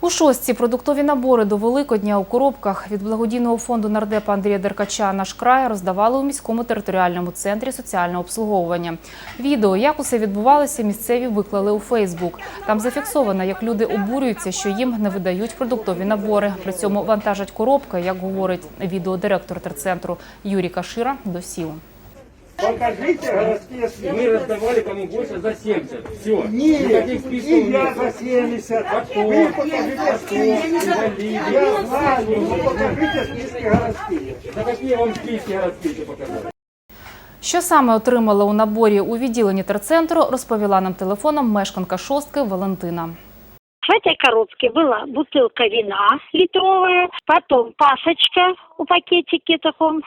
У шостці продуктові набори до Великодня у коробках від благодійного фонду нардепа Андрія Деркача «Наш край» роздавали у міському територіальному центрі соціального обслуговування. Відео, як усе відбувалося, місцеві виклали у Фейсбук. Там зафіксовано, як люди обурюються, що їм не видають продуктові набори. При цьому вантажать коробки, як говорить відеодиректор терцентру Юрій Кашира, до сіл. Покажите городские И списки. мы раздавали кому больше за 70. Все. Нет, Никаких списков и я нет. за 70. Кто? Вы покажите Кто? списки. Инвалиды. Я знаю, но покажите списки городские. Да какие вам списки городские показали? Що саме отримала у наборі у відділенні терцентру, розповіла нам телефоном мешканка шостки Валентина. В этой коробке была бутылка вина литровая, потом пасочка у пакетике таком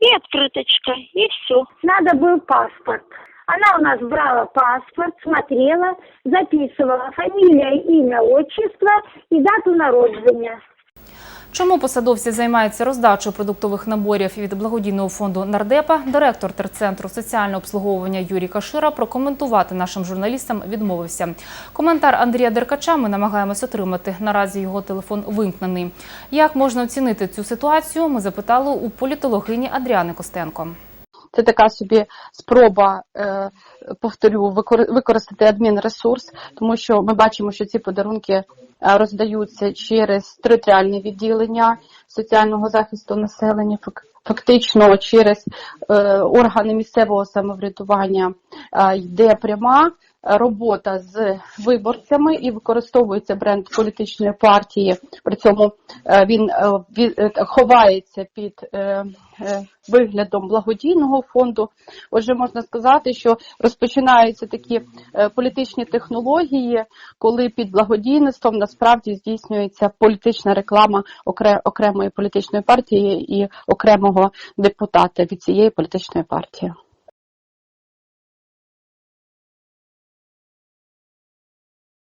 и открыточка, и все. Надо был паспорт. Она у нас брала паспорт, смотрела, записывала фамилия, имя, отчество и дату народжения. Чому посадовці займаються роздачею продуктових наборів від благодійного фонду нардепа? Директор терцентру соціального обслуговування Юрій Кашира прокоментувати нашим журналістам відмовився. Коментар Андрія Деркача ми намагаємось отримати. Наразі його телефон вимкнений. Як можна оцінити цю ситуацію? Ми запитали у політологині Адріани Костенко. Це така собі спроба, е, повторю, використати адмінресурс, тому що ми бачимо, що ці подарунки роздаються через територіальні відділення соціального захисту населення, фак- фактично через е, органи місцевого самоврядування е, йде пряма робота з виборцями і використовується бренд політичної партії. При цьому е, він е, е, ховається під е, е, виглядом благодійного фонду. Отже, можна сказати, що розпочинаються такі е, політичні технології, коли під благодійництвом насправді здійснюється політична реклама окремої політичної партії і окремого депутата від цієї політичної партії.